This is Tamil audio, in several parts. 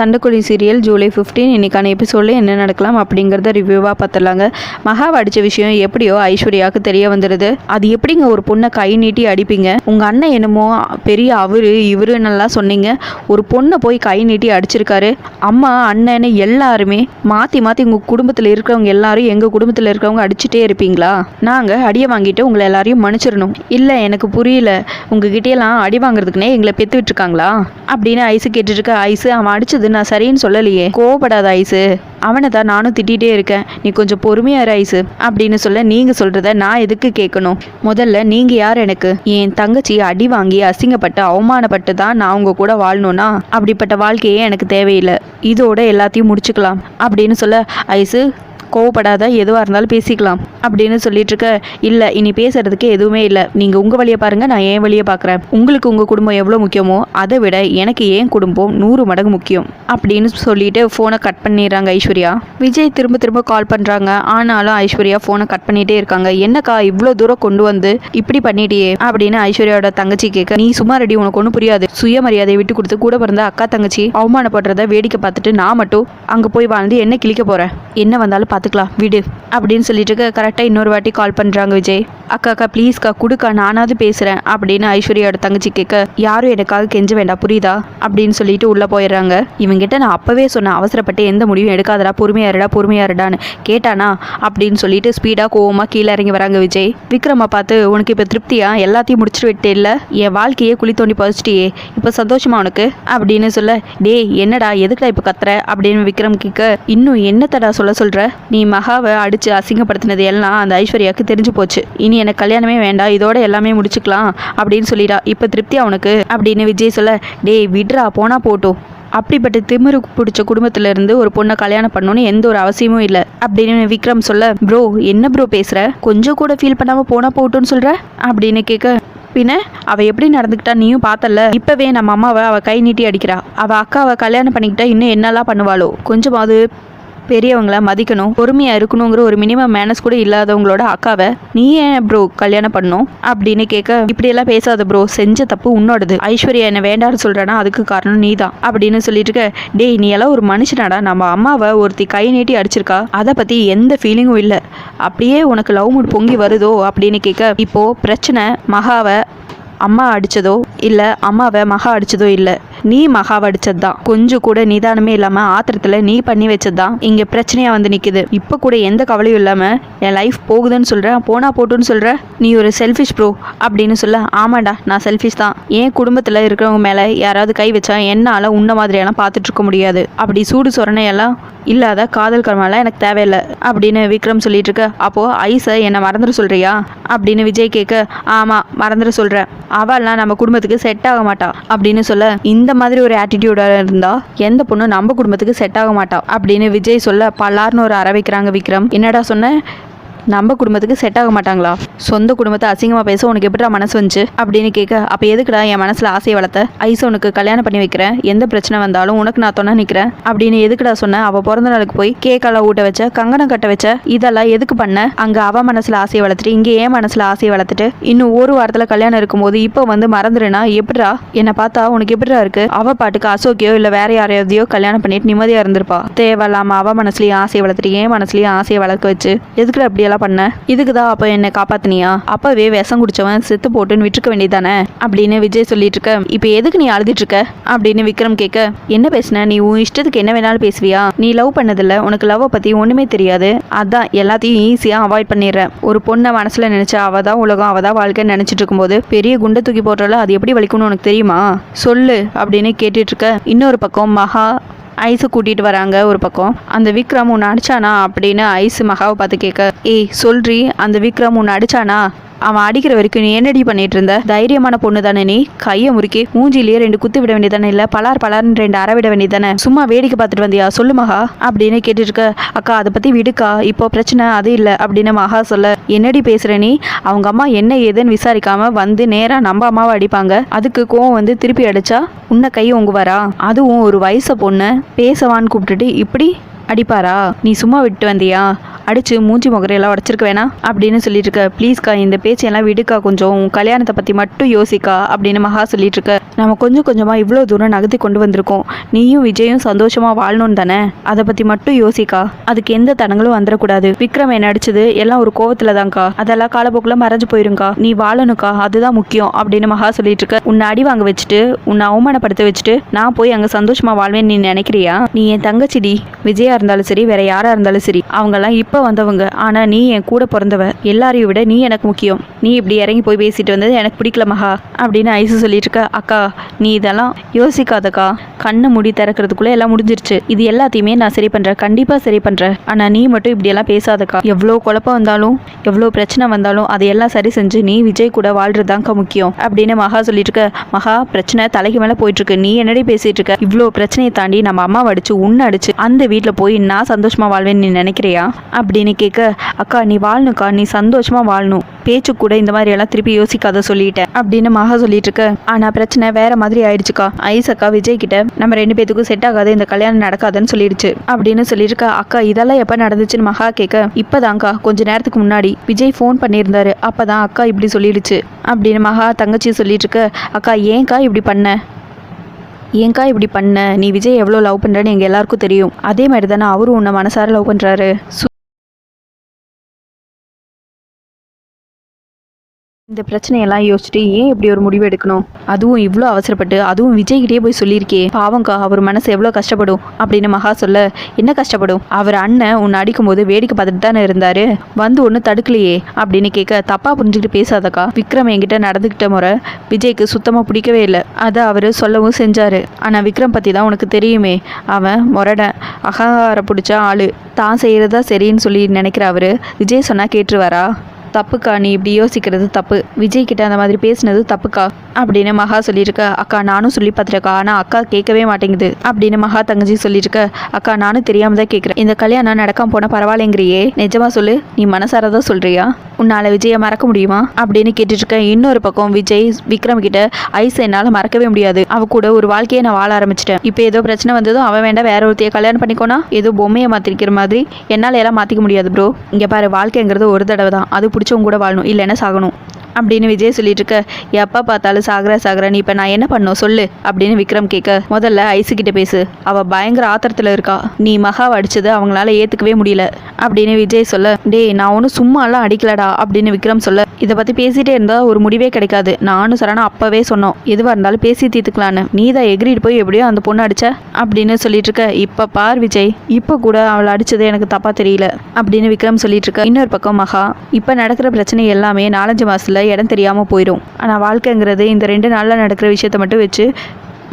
சண்டைக்குழி சீரியல் ஜூலை ஃபிஃப்டீன் இன்றைக்கான எபிசோடில் என்ன நடக்கலாம் அப்படிங்கிறத ரிவ்யூவாக பார்த்துடலாங்க. மகாவை அடித்த விஷயம் எப்படியோ ஐஸ்வர்யாவுக்கு தெரிய வந்துடுது அது எப்படிங்க ஒரு பொண்ணை கை நீட்டி அடிப்பீங்க? உங்கள் அண்ணன் என்னமோ பெரிய அவரு இவருன்னெல்லாம் சொன்னீங்க. ஒரு பொண்ணை போய் கை நீட்டி அடிச்சிருக்காரு. அம்மா அண்ணன்னு எல்லாருமே மாற்றி மாற்றி உங்கள் குடும்பத்தில் இருக்கிறவங்க எல்லாரும் எங்கள் குடும்பத்தில் இருக்கிறவங்க அடிச்சுட்டே இருப்பீங்களா? நாங்கள் அடியை வாங்கிட்டு உங்களை எல்லாரையும் மன்னிச்சிடணும். இல்லை எனக்கு புரியல. உங்ககிட்டயெல்லாம் அடி வாங்குறதுக்குனே எங்களை பெற்று விட்டுருக்காங்களா? அப்படின்னு ஐஸு கேட்டுட்டு இருக்க ஐஸு அவன் அடிச்சது நான் சரின்னு சொல்லலையே. கோவப்படாத ஐஸு அவனை தான் நானும் திட்டிகிட்டே இருக்கேன். நீ கொஞ்சம் பொறுமையாக இரு அப்படின்னு சொல்ல நீங்கள் சொல்கிறத நான் எதுக்கு கேட்கணும்? முதல்ல நீங்கள் யார் எனக்கு? என் தங்கச்சி அடி வாங்கி அசிங்கப்பட்டு அவமானப்பட்டு தான் நான் உங்கள் கூட வாழணும்னா? அப்படிப்பட்ட வாழ்க்கையே எனக்கு தேவையில்லை. இதோட எல்லாத்தையும் முடிச்சுக்கலாம். அப்படின்னு சொல்ல ஐஸு கோவப்படாத எதுவாக இருந்தாலும் பேசிக்கலாம் அப்படின்னு சொல்லிட்டு இருக்க இல்லை இனி பேசுறதுக்கு எதுவுமே இல்லை. நீங்கள் உங்கள் வழியை பாருங்க நான் என் வழியை பார்க்குறேன் உங்களுக்கு உங்கள் குடும்பம் எவ்வளோ முக்கியமோ அதை விட எனக்கு ஏன் குடும்பம் நூறு மடங்கு முக்கியம் அப்படின்னு சொல்லிட்டு ஃபோனை கட் பண்ணிடுறாங்க ஐஸ்வர்யா. விஜய் திரும்ப திரும்ப கால் பண்ணுறாங்க ஆனாலும் ஐஸ்வர்யா ஃபோனை கட் பண்ணிகிட்டே இருக்காங்க. என்னக்கா இவ்வளோ தூரம் கொண்டு வந்து இப்படி பண்ணிட்டியே? அப்படின்னு ஐஸ்வர்யாவோட தங்கச்சி கேட்க நீ சும்மா ரெடி உனக்கு ஒன்றும் புரியாது. சுயமரியாதையை விட்டு கொடுத்து கூட பிறந்த அக்கா தங்கச்சி அவமானப்படுறத வேடிக்கை பார்த்துட்டு நான் மட்டும் அங்கே போய் வாழ்ந்து என்ன கிழிக்க போகிறேன் என்ன வந்தாலும் பார்த்துக்கலாம் விடு. அப்படின்னு சொல்லிட்டு கரெக்டாக இன்னொரு வாட்டி கால் பண்ணுறாங்க விஜய். அக்கா அக்கா ப்ளீஸ்க்கா கொடுக்கா நானாவது பேசுகிறேன் அப்படின்னு ஐஸ்வர்யாவோட தங்கச்சி கேட்க யாரும் எனக்காக கெஞ்ச வேண்டாம் புரியுதா? அப்படின்னு சொல்லிட்டு உள்ளே போயிடுறாங்க. இவங்கிட்ட நான் அப்போவே சொன்னேன் அவசரப்பட்டு எந்த முடிவும் எடுக்காதடா பொறுமையா பொறுமையாருடான்னு கேட்டானா? அப்படின்னு சொல்லிட்டு ஸ்பீடாக கோவமாக கீழே இறங்கி வராங்க விஜய். விக்ரமை பார்த்து உனக்கு இப்போ திருப்தியா? எல்லாத்தையும் முடிச்சுட்டு விட்டே இல்லை? என் வாழ்க்கையே குழி தோண்டி பதிச்சிட்டியே இப்போ சந்தோஷமா உனக்கு? அப்படின்னு சொல்ல டேய் என்னடா எதுக்குடா இப்போ கத்துற? அப்படின்னு விக்ரம் கேட்க இன்னும் என்னத்தடா சொல்ல சொல்கிற நீ மகாவை அடித்து அசிங்கப்படுத்தினது எல்லாம் அந்த ஐஸ்வர்யாவுக்கு தெரிஞ்சு போச்சு. இனி எனக்கு கல்யாணமே வேண்டாம். இதோட எல்லாமே முடிச்சுக்கலாம் அப்படின்னு சொல்லிடா இப்போ திருப்தியா உனக்கு அப்படின்னு விஜய் சொல்ல டேய் விட்றா போனால் போட்டும். அப்படிப்பட்ட திமிரு பிடிச்ச குடும்பத்துல இருந்து ஒரு பொண்ணை கல்யாணம் பண்ணணும்னு எந்த ஒரு அவசியமும் இல்லை. அப்படின்னு விக்ரம் சொல்ல ப்ரோ என்ன ப்ரோ பேசுற? கொஞ்சம் கூட ஃபீல் பண்ணாம போனா போட்டுன்னு சொல்ற? அப்படின்னு கேட்க பின்ன அவ எப்படி நடந்துக்கிட்டா நீயும் பார்த்தல இப்பவே நம்ம அம்மாவை அவ கை நீட்டி அடிக்கிறா. அவ அக்காவை கல்யாணம் பண்ணிக்கிட்டா இன்னும் என்னெல்லாம் பண்ணுவாளோ? கொஞ்சமாவது பெரியவங்கள மதிக்கணும் பொறுமையாக இருக்கணுங்கிற ஒரு மினிமம் மேனஸ் கூட இல்லாதவங்களோட அக்காவை நீ ஏன் ப்ரோ கல்யாணம் பண்ணணும்? அப்படின்னு கேட்க இப்படியெல்லாம் பேசாத ப்ரோ செஞ்ச தப்பு உன்னோடது. ஐஸ்வர்யா என்ன வேண்டாம்னு சொல்கிறேன்னா அதுக்கு காரணம் நீ தான். அப்படின்னு சொல்லிட்டு இருக்க டேய் நீ எல்லாம் ஒரு மனுஷனாடா நம்ம அம்மாவை ஒருத்தி கை நீட்டி அடிச்சிருக்கா? அதை பற்றி எந்த ஃபீலிங்கும் இல்லை. அப்படியே உனக்கு லவ் மூட் பொங்கி வருதோ? அப்படின்னு கேட்க இப்போது பிரச்சனை மகாவை அம்மா அடித்ததோ இல்லை அம்மாவை மகா அடித்ததோ இல்லை நீ மகாவை அடித்தது தான் கொஞ்சம் கூட நிதானமே இல்லாமல் ஆத்திரத்தில் நீ பண்ணி வச்சது தான் இங்கே பிரச்சனையாக வந்து நிற்குது இப்போ கூட எந்த கவலையும் இல்லாமல் என் லைஃப் போகுதுன்னு சொல்கிறேன் போனால் போட்டுன்னு சொல்கிற நீ ஒரு செல்ஃபிஷ் ப்ரோ அப்படின்னு சொல்ல ஆமாடா நான் செல்ஃபிஷ் தான். என் குடும்பத்தில் இருக்கிறவங்க மேலே யாராவது கை வச்சா என்னால் உன்ன மாதிரியெல்லாம் பார்த்துட்டு இருக்க முடியாது. அப்படி சூடு சொரணையெல்லாம் இல்லாத காதல் கர்மாலாம் எனக்கு தேவையில்லை அப்படின்னு விக்ரம் சொல்லிட்டு இருக்க அப்போது ஐஸை என்னை மறந்துட சொல்கிறியா அப்படின்னு விஜய் கேட்க ஆமாம் மறந்துட சொல்கிறேன் அவள்லாம் நம்ம குடும்பத்துக்கு செட் ஆக மாட்டா அப்படின்னு சொல்ல இந்த மாதிரி ஒரு ஆட்டிடியூடாக இருந்தால் எந்த பொண்ணும் நம்ம குடும்பத்துக்கு செட் ஆக மாட்டா அப்படின்னு விஜய் சொல்ல பல்லார்னு ஒரு அற வைக்கிறாங்க விக்ரம். என்னடா சொன்ன? நம்ம குடும்பத்துக்கு செட் ஆக மாட்டாங்களா? சொந்த குடும்பத்தை அசிங்கமாக பேச உனக்கு எப்படிடா மனசு வந்துச்சு? அப்படின்னு கேட்க அப்போ எதுக்குடா என் மனசில் ஆசையை வளர்த்த? ஐஸ் உனக்கு கல்யாணம் பண்ணி வைக்கிறேன். எந்த பிரச்சனை வந்தாலும் உனக்கு நான் தொண்ணா நிற்கிறேன் அப்படின்னு எதுக்குடா சொன்ன? அவள் பிறந்த நாளுக்கு போய் கேக்கெல்லாம் ஊட்ட வச்ச கங்கணம் கட்ட வச்ச இதெல்லாம் எதுக்கு பண்ண? அங்கே அவள் மனசில் ஆசையை வளர்த்துட்டு இங்கே ஏன் மனசில் ஆசையை வளர்த்துட்டு இன்னும் ஒரு வாரத்தில் கல்யாணம் இருக்கும்போது இப்போ வந்து மறந்துடுனா எப்படிடா? என்னை பார்த்தா உனக்கு எப்படிடா இருக்கு? அவ பாட்டுக்கு அசோக்கியோ இல்லை வேற யாரையாவதையோ கல்யாணம் பண்ணிட்டு நிம்மதியாக இருந்திருப்பா. தேவையில்லாமல் அவ மனசுலயும் ஆசையை வளர்த்துட்டு ஏன் மனசுலையும் ஆசையை வளர்க்க வச்சு எதுக்குடா இப்படியெல்லாம் பண்ண? இதுக்கு தான் அப்போ என்னை காப்பாத்தினியா? அப்பவே விஷம் குடிச்சவன் செத்து போட்டுன்னு விட்டுருக்க வேண்டியதானே அப்படின்னு விஜய் சொல்லிட்டு இருக்க. இப்போ எதுக்கு நீ அழுதுட்டு இருக்க? அப்படின்னு விக்ரம் கேட்க. என்ன பேசுன? நீ உன் இஷ்டத்துக்கு என்ன வேணாலும் பேசுவியா? நீ லவ் பண்ணதில்ல. உனக்கு லவ்வை பத்தி ஒண்ணுமே தெரியாது. அதான் எல்லாத்தையும் ஈஸியா அவாய்ட் பண்ணிடுற. ஒரு பொண்ணை மனசுல நினைச்சா அவ தான் உலகம் அவ தான் வாழ்க்கைன்னு நினைச்சிட்டு இருக்கும்போது பெரிய குண்டை தூக்கி போட்டால அது எப்படி வலிக்கும்னு உனக்கு தெரியுமா? சொல்லு அப்படின்னு கேட்டுட்டு இருக்க. இன்னொரு பக்கம் மகா ஐஸை கூட்டிட்டு வராங்க ஒரு பக்கம். அந்த விக்ரம் உன்னை அடிச்சானா அப்படின்னு ஐஸ் மகாவை பார்த்து கேட்க ஏய் சொல்றி அந்த விக்ரம் உன்னை அடிச்சானா? அவன் அடிக்கிற வரைக்கும் நீ என்னடி பண்ணிட்டு இருந்த? தைரியமான பொண்ணு தானே நீ. கையை முறுக்கி மூஞ்சிலேயே ரெண்டு குத்து விட வேண்டியதானே இல்ல? பலார் பலார்னு ரெண்டு அற விட வேண்டியதானே சும்மா வேடிக்கை பார்த்துட்டு வந்தியா? சொல்லு மகா அப்படின்னு கேட்டுருக்க அக்கா அதை பத்தி விடுக்கா. இப்போ பிரச்சனை அது இல்லை அப்படின்னு மகா சொல்ல என்னடி பேசுற நீ? அவங்க அம்மா என்ன ஏதுன்னு விசாரிக்காம வந்து நேரா நம்ம அம்மாவை அடிப்பாங்க. அதுக்கு கோவம் வந்து திருப்பி அடிச்சா உன்னை கை உங்குவாரா அதுவும் ஒரு வயசு பொண்ணு பேசவான்னு கூப்பிட்டுட்டு இப்படி அடிப்பாரா? நீ சும்மா விட்டு வந்தியா? அடிச்சு மூஞ்சி முகரையெல்லாம் உடச்சிருக்க வேணாம் அப்படின்னு சொல்லிட்டு இருக்க. ப்ளீஸ்க்கா இந்த பேச்சையெல்லாம் விடுக்கா கொஞ்சம். உன் கல்யாணத்தை பற்றி மட்டும் யோசிக்கா அப்படின்னு மகா சொல்லிட்டு இருக்க. நம்ம கொஞ்சம் கொஞ்சமாக இவ்வளோ தூரம் நகர்த்தி கொண்டு வந்திருக்கோம். நீயும் விஜயும் சந்தோஷமாக வாழணும் தானே? அதை பற்றி மட்டும் யோசிக்கா. அதுக்கு எந்த தடங்களும் வந்துடக்கூடாது. விக்ரம் என்ன அடிச்சது எல்லாம் ஒரு கோவத்தில் தான்க்கா அதெல்லாம் காலப்போக்கில் மறைஞ்சு போயிருங்கா நீ வாழணுக்கா அதுதான் முக்கியம் அப்படின்னு மகா சொல்லிட்டு இருக்க. உன்னை அடி வாங்க வச்சுட்டு உன்னை அவமானப்படுத்த வச்சுட்டு நான் போய் அங்கே சந்தோஷமா வாழ்வேன்னு நீ நினைக்கிறியா? நீ என் தங்கச்சிடி. விஜயா இருந்தாலும் சரி வேற யாரா இருந்தாலும் சரி. அவங்கெல்லாம் இப்போ வந்தவங்க. ஆனால் நீ என் கூட பிறந்தவ. எல்லாரையும் விட நீ எனக்கு முக்கியம். நீ இப்படி இறங்கி போய் பேசிட்டு வந்தது எனக்கு பிடிக்கல மகா அப்படின்னு ஐசு சொல்லிட்டு இருக்க அக்கா நீ இதெல்லாம் யோசிக்காதக்கா. கண்ணை முடி திறக்கிறதுக்குள்ளே எல்லாம் முடிஞ்சிருச்சு. இது எல்லாத்தையுமே நான் சரி பண்ணுறேன் கண்டிப்பாக சரி பண்ணுறேன் ஆனால் நீ மட்டும் இப்படியெல்லாம் பேசாதக்கா. எவ்வளோ குழப்பம் வந்தாலும் எவ்வளோ பிரச்சனை வந்தாலும் அதையெல்லாம் சரி செஞ்சு நீ விஜய் கூட வாழ்றதுதான்க்கா முக்கியம் அப்படின்னு மகா சொல்லிட்டு இருக்க மகா பிரச்சனை தலைக்கு மேலே போயிட்டு இருக்கு நீ என்னடி பேசிட்டு இருக்க இவ்வளோ பிரச்சனையை தாண்டி நம்ம அம்மாவை அடிச்சு உன்னை அடிச்சு அந்த வீட்டில் போய் நான் சந்தோஷமா வாழ்வேன்னு நீ நினைக்கிறியா? அப்படின்னு கேட்க அக்கா நீ வாழணுக்கா நீ சந்தோஷமா வாழணும். பேச்சு கூட இந்த மாதிரி எல்லாம் திருப்பி யோசிக்காத சொல்லிட்டேன் அப்படின்னு மகா சொல்லிட்டு இருக்க. ஆனா பிரச்சனை வேற மாதிரி ஆயிடுச்சுக்கா. ஐஸ் அக்கா விஜய் கிட்ட நம்ம ரெண்டு பேத்துக்கும் செட் ஆகாது இந்த கல்யாணம் நடக்காதுன்னு சொல்லிடுச்சு அப்படின்னு சொல்லியிருக்க அக்கா இதெல்லாம் எப்ப நடந்துச்சுன்னு மகா கேட்க இப்பதான்க்கா கொஞ்ச நேரத்துக்கு முன்னாடி விஜய் ஃபோன் பண்ணியிருந்தாரு. அப்பதான் அக்கா இப்படி சொல்லிடுச்சு அப்படின்னு மகா தங்கச்சி சொல்லிட்டு இருக்க. அக்கா ஏன்க்கா இப்படி பண்ண? ஏன்க்கா இப்படி பண்ண? நீ விஜய் எவ்வளோ லவ் பண்ணுறன்னு எங்கள் எல்லாருக்கும் தெரியும். அதே மாதிரி தானே அவரும் உன்னை மனசார லவ் பண்ணுறாரு இந்த பிரச்சனையெல்லாம் யோசிச்சுட்டு ஏன் இப்படி ஒரு முடிவு எடுக்கணும்? அதுவும் இவ்வளோ அவசரப்பட்டு அதுவும் விஜய்கிட்டே போய் சொல்லியிருக்கே. பாவங்கா அவர் மனசு எவ்வளோ கஷ்டப்படும்? அப்படின்னு மகா சொல்ல என்ன கஷ்டப்படும்? அவர் அண்ணன் உன்னை அடிக்கும்போது வேடிக்கை பார்த்துட்டு தானே இருந்தாரு? வந்து ஒன்று தடுக்கலையே? அப்படின்னு கேட்க தப்பாக புரிஞ்சுக்கிட்டு பேசாதக்கா. விக்ரம் என்கிட்ட நடந்துக்கிட்ட முறை விஜய்க்கு சுத்தமாக பிடிக்கவே இல்லை. அதை அவர் சொல்லவும் செஞ்சார். ஆனால் விக்ரம் பற்றி தான் உனக்கு தெரியுமே. அவன் முரட அகங்காரம் பிடிச்ச ஆள். தான் செய்கிறதா சரின்னு சொல்லி நினைக்கிற அவர் விஜய் சொன்னால் கேட்டுருவாரா? தப்புக்கா? நீ இப்படி யோசிக்கிறது தப்பு. விஜய் கிட்ட அந்த மாதிரி பேசுனது தப்புக்கா? அப்படின்னு மகா சொல்லியிருக்க. அக்கா நானும் சொல்லி பார்த்துருக்கா ஆனால் அக்கா கேட்கவே மாட்டேங்குது. அப்படின்னு மகா தங்கச்சி சொல்லியிருக்க. அக்கா நானும் தெரியாம தான் கேட்குறேன். இந்த கல்யாணம் நடக்காம போனால் பரவாயில்லைங்கிறியே. நிஜமா சொல்லு. நீ மனசார தான் சொல்கிறியா உன்னால விஜயை மறக்க முடியுமா? அப்படின்னு கேட்டுட்டு இருக்கேன் இன்னொரு பக்கம் விஜய் விக்ரம் கிட்ட ஐஸ் என்னால் மறக்கவே முடியாது. அவ கூட ஒரு வாழ்க்கையை நான் வாழ ஆரம்பிச்சிட்டேன். இப்போ ஏதோ பிரச்சனை வந்ததும் அவன் வேண்டாம் வேற ஒருத்தையை கல்யாணம் பண்ணிக்கோனா? ஏதோ பொம்மையை மாத்திருக்கிற மாதிரி. என்னால் எல்லாம் மாற்றிக்க முடியாது ப்ரோ இங்கே பாரு வாழ்க்கைங்கிறது ஒரு தடவை தான் அது பிடிச்சவங்க கூட வாழணும் இல்லைன்னா சாகணும். அப்படின்னு விஜய் சொல்லிட்டு இருக்க எப்போ பார்த்தாலும் சாகர சாகர நீ இப்போ நான் என்ன பண்ணும் சொல்லு அப்படின்னு விக்ரம் கேட்க. முதல்ல ஐசு கிட்ட பேசு. அவ பயங்கர ஆத்திரத்தில் இருக்கா. நீ மகாவை அடிச்சது அவங்களால ஏற்றுக்கவே முடியல அப்படின்னு விஜய் சொல்ல. டேய் நான் ஒன்றும் சும்மாலாம் அடிக்கலடா அப்படின்னு விக்ரம் சொல்ல. இதை பற்றி பேசிட்டே இருந்தால் ஒரு முடிவே கிடைக்காது. நானும் சரணா அப்போவே சொன்னோம். எதுவாக இருந்தாலும் பேசி தீர்த்துக்கலான்னு. நீ தான் எகிரிட்டு போய் எப்படியோ அந்த பொண்ணு அடிச்ச அப்படின்னு சொல்லிட்டு இருக்க இப்போ பார் விஜய். இப்போ கூட அவளை அடிச்சது எனக்கு தப்பாக தெரியல அப்படின்னு விக்ரம் சொல்லிட்டு இருக்க இன்னொரு பக்கம் மகா இப்போ நடக்கிற பிரச்சனை எல்லாமே நாலஞ்சு மாசத்துல இடம் தெரியாமல் போயிடும் ஆனால் வாழ்க்கைங்கிறது இந்த ரெண்டு நாளில் நடக்கிற விஷயத்த மட்டும் வச்சு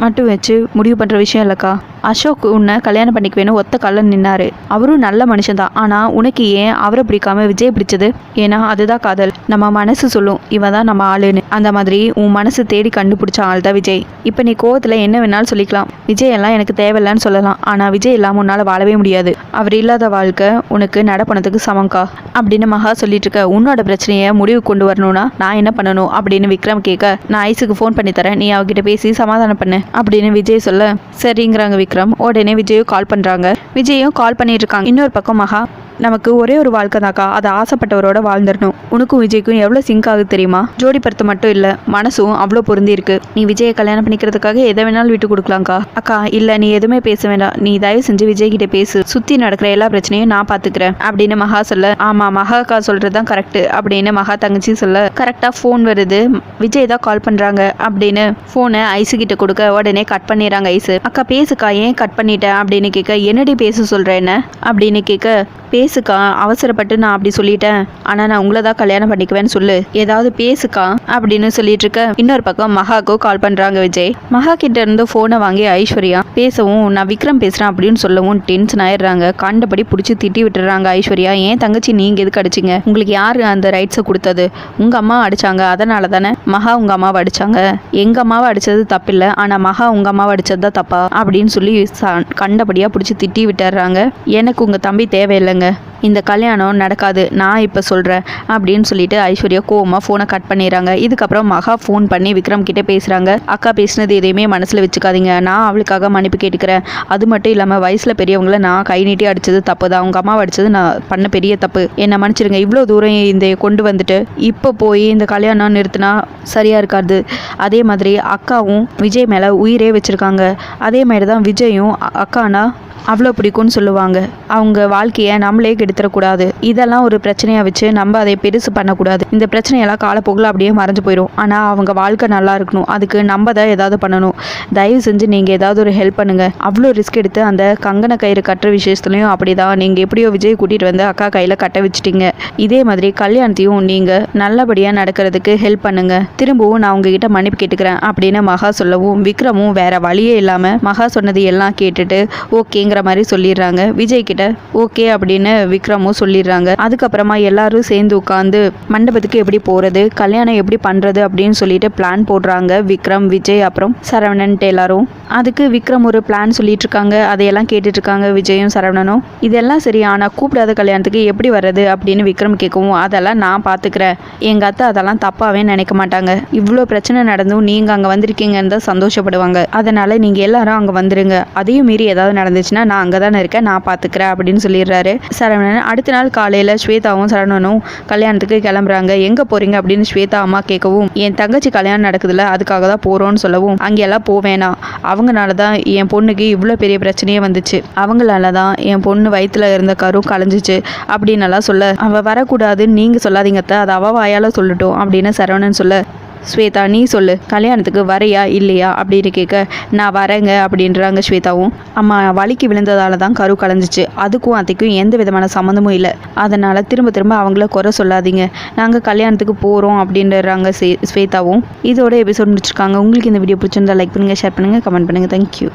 மட்டும் வச்சு முடிவு பண்ணுற விஷயம் இல்லைக்கா. அசோக் உன்னை கல்யாணம் பண்ணிக்குவேன்னு ஒத்த கல்ல நின்னாரு. அவரும் நல்ல மனுஷன்தான் ஆனால் உனக்கு ஏன் அவரை பிடிக்காம விஜய் பிடிச்சது? ஏன்னா அதுதான் காதல். நம்ம மனசு சொல்லும். இவன் தான் நம்ம ஆளுன்னு. அந்த மாதிரி உன் மனசு தேடி கண்டுபிடிச்ச ஆள் தான் விஜய். இப்போ நீ கோவத்தில் என்ன வேணாலும் சொல்லிக்கலாம். விஜய் எல்லாம் எனக்கு தேவையில்லன்னு சொல்லலாம். ஆனால் விஜய் இல்லாமல் உன்னால் வாழவே முடியாது. அவர் இல்லாத வாழ்க்கை உனக்கு நடப்பணத்துக்கு சமங்கா அப்படின்னு மகா சொல்லிட்டு இருக்க உன்னோட பிரச்சனையை முடிவு கொண்டு வரணும்னா நான் என்ன பண்ணணும்? அப்படின்னு விக்ரம் கேட்க நான் ஐஸுக்கு ஃபோன் பண்ணி தரேன். நீ அவகிட்ட பேசி சமாதானம் பண்ணு. அப்படின்னு விஜய் சொல்ல சரிங்கிறாங்க விக்ரம். உடனே விஜயும் கால் பண்ணுறாங்க விஜயும் கால் பண்ணிட்டு இருக்காங்க. இன்னொரு பக்கம் மகா நமக்கு ஒரே ஒரு வாழ்க்கை தாக்கா அதை ஆசைப்பட்டவரோட வாழ்ந்துடணும். உனக்கும் விஜய்க்கும் எவ்வளோ சிங்க் ஆகுது தெரியுமா? ஜோடி பருத்து மட்டும் இல்லை மனசும் அவ்வளோ பொருந்தி இருக்கு. நீ விஜயை கல்யாணம் பண்ணிக்கிறதுக்காக எதை வேணாலும் விட்டு கொடுக்கலாம்க்கா. அக்கா இல்லை நீ எதுவுமே பேச வேண்டாம். நீ தயவு செஞ்சு விஜய் கிட்ட பேசு. சுற்றி நடக்கிற எல்லா பிரச்சனையும் நான் பார்த்துக்கிறேன் அப்படின்னு மகா சொல்ல ஆமாம் மகா அக்கா சொல்கிறது தான் கரெக்டு அப்படின்னு மகா தங்கச்சி சொல்ல கரெக்டாக ஃபோன் வருது. விஜய் தான் கால் பண்ணுறாங்க அப்படின்னு ஃபோனை ஐஸு கிட்ட கொடுக்க உடனே கட் பண்ணிடுறாங்க ஐசு. அக்கா பேசுக்கா ஏன் கட் பண்ணிட்டேன் அப்படின்னு கேட்க என்னடி பேச சொல்கிறேன் என்ன? அப்படின்னு கேட்க பேசுக்கா அவசரப்பட்டு நான் அப்படி சொல்லிட்டேன். ஆனால் நான் உங்களை தான் கல்யாணம் பண்ணிக்குவேன்னு சொல்லு. ஏதாவது பேசுக்கா அப்படின்னு சொல்லிட்டு இருக்க. இன்னொரு பக்கம் மகாக்கோ கால் பண்ணுறாங்க விஜய். மகா கிட்ட இருந்து ஃபோனை வாங்கி ஐஸ்வர்யா பேசவும் நான் விக்ரம் பேசுகிறேன் அப்படின்னு சொல்லவும் டென்ஷன் ஆயிடுறாங்க. கண்டபடி பிடிச்சி திட்டி விட்டுறாங்க ஐஸ்வர்யா. ஏன் தங்கச்சி நீங்கள் எதுக்கு அடிச்சிங்க? உங்களுக்கு யார் அந்த ரைட்ஸை கொடுத்தது? உங்கள் அம்மா அடிச்சாங்க அதனால தானே மகா உங்கள் அம்மாவை அடிச்சாங்க? எங்கள் அம்மாவை அடித்தது தப்பில்லை ஆனால் மகா உங்கள் அம்மாவை அடித்தது தான் தப்பா? அப்படின்னு சொல்லி ச- கண்டபடியாக பிடிச்சி திட்டி விட்டுறாங்க. எனக்கு உங்கள் தம்பி தேவையில்லைங்க. இல்லைங்க இந்த கல்யாணம் நடக்காது நான் இப்போ சொல்கிறேன் அப்படின்னு சொல்லிட்டு ஐஸ்வர்யா கோவமாக ஃபோனை கட் பண்ணிடுறாங்க. இதுக்கப்புறம் மகா ஃபோன் பண்ணி விக்ரம் கிட்டே பேசுகிறாங்க அக்கா பேசினது எதையுமே மனசில் வச்சுக்காதீங்க. நான் அவளுக்காக மன்னிப்பு கேட்டுக்கிறேன். அது மட்டும் இல்லாமல் வயசில் பெரியவங்கள நான் கை நீட்டி அடித்தது தப்பு தான். அவங்க அம்மாவை அடித்தது நான் பண்ண பெரிய தப்பு. என்னை மன்னிச்சிருங்க. இவ்வளோ தூரம் இந்த கொண்டு வந்துட்டு இப்போ போய் இந்த கல்யாணம் நிறுத்தினா சரியாக இருக்காது. அதே மாதிரி அக்காவும் விஜய் மேலே உயிரே வச்சுருக்காங்க. அதே மாதிரி தான் விஜயும் அக்கானா அவ்வளோ பிடிக்கும்னு சொல்லுவாங்க. அவங்க வாழ்க்கையை நம்மளே எடுத்துடக்கூடாது. இதெல்லாம் ஒரு பிரச்சனையாக வச்சு நம்ம அதை பெருசு பண்ணக்கூடாது. இந்த பிரச்சனையெல்லாம் காலப்போக்கில் அப்படியே மறைஞ்சு போயிடும் ஆனால் அவங்க வாழ்க்கை நல்லா இருக்கணும். அதுக்கு நம்ம தான் ஏதாவது பண்ணணும். தயவு செஞ்சு நீங்கள் ஏதாவது ஒரு ஹெல்ப் பண்ணுங்கள் அவ்வளோ ரிஸ்க் எடுத்து அந்த கங்கண கயிறு கட்டுற விஷயத்துலையும் அப்படி தான் நீங்கள் எப்படியோ விஜய் கூட்டிகிட்டு வந்து அக்கா கையில் கட்ட வச்சிட்டிங்க. இதே மாதிரி கல்யாணத்தையும் நீங்கள் நல்லபடியாக நடக்கிறதுக்கு ஹெல்ப் பண்ணுங்கள் திரும்பவும் நான் உங்ககிட்ட மன்னிப்பு கேட்டுக்கிறேன் அப்படின்னு மகா சொல்லவும் விக்ரமும் வேற வழியே இல்லாமல் மகா சொன்னது எல்லாம் கேட்டுட்டு ஓகேங்கிற மாதிரி சொல்லிடுறாங்க. விஜய் கிட்ட ஓகே அப்படின்னு விக்ரமும் சொல்லிடுறாங்க. அதுக்கப்புறமா எல்லாரும் சேர்ந்து உட்காந்து மண்டபத்துக்கு எப்படி போகிறது கல்யாணம் எப்படி பண்ணுறது அப்படின்னு சொல்லிட்டு பிளான் போடுறாங்க. விக்ரம் விஜய் அப்புறம் சரவணன்ட்டு எல்லாரும். அதுக்கு விக்ரம் ஒரு பிளான் சொல்லிட்டு இருக்காங்க அதையெல்லாம் கேட்டுட்டு இருக்காங்க விஜயும் சரவணனும். இதெல்லாம் சரி ஆனால் கூப்பிடாத கல்யாணத்துக்கு எப்படி வர்றது அப்படின்னு விக்ரம் கேட்கவும் அதெல்லாம் நான் பார்த்துக்கிறேன் எங்கள் அத்தை அதெல்லாம் தப்பாகவே நினைக்க மாட்டாங்க. இவ்வளோ பிரச்சனை நடந்தும் நீங்கள் அங்கே வந்திருக்கீங்கன்னு தான் சந்தோஷப்படுவாங்க. அதனால் நீங்கள் எல்லாரும் அங்கே வந்துருங்க. அதையும் மீறி ஏதாவது நடந்துச்சுன்னா நான் அங்கே தானே இருக்கேன் நான் பார்த்துக்கிறேன் அப்படின்னு சொல்லிடுறாரு. சரவணன் அடுத்த நாள் காலையில் ஸ்வேதாவும் சரவணனும் கல்யாணத்துக்கு கிளம்புறாங்க. எங்கே போகிறீங்க அப்படின்னு ஸ்வேதா அம்மா கேட்கவும் என் தங்கச்சி கல்யாணம் நடக்குதுல்ல அதுக்காக தான் போகிறோன்னு சொல்லவும் அங்கெல்லாம் போவேனா அவங்களால தான் என் பொண்ணுக்கு இவ்வளோ பெரிய பிரச்சனையே வந்துச்சு. அவங்களால தான் என் பொண்ணு வயித்துல இருந்த கரு கலைஞ்சிச்சு அப்படின்னு எல்லாம் சொல்ல அவள் வரக்கூடாதுன்னு நீங்கள் சொல்லாதீங்க அது அவள் வாயால் சொல்லட்டும் அப்படின்னு சரவணன் சொல்ல ஸ்வேதா நீ சொல்லு கல்யாணத்துக்கு வரையா இல்லையா? அப்படின்னு கேட்க நான் வரேங்க அப்படின்றாங்க ஸ்வேதாவும். அம்மா வலிக்கு விழுந்ததால தான் கரு கலைஞ்சிச்சு. அதுக்கும் அத்தைக்கும் எந்த விதமான சம்மந்தமும் இல்லை. அதனால் திரும்ப திரும்ப அவங்கள குறை சொல்லாதீங்க. நாங்கள் கல்யாணத்துக்கு போகிறோம் அப்படின்றாங்க ஸ்வேதாவும். இதோட எபிசோட் முடிச்சிருக்காங்க. உங்களுக்கு இந்த வீடியோ பிடிச்சிருந்தா லைக் பண்ணுங்கள் ஷேர் பண்ணுங்கள் கமெண்ட் பண்ணுங்கள் தேங்க்யூ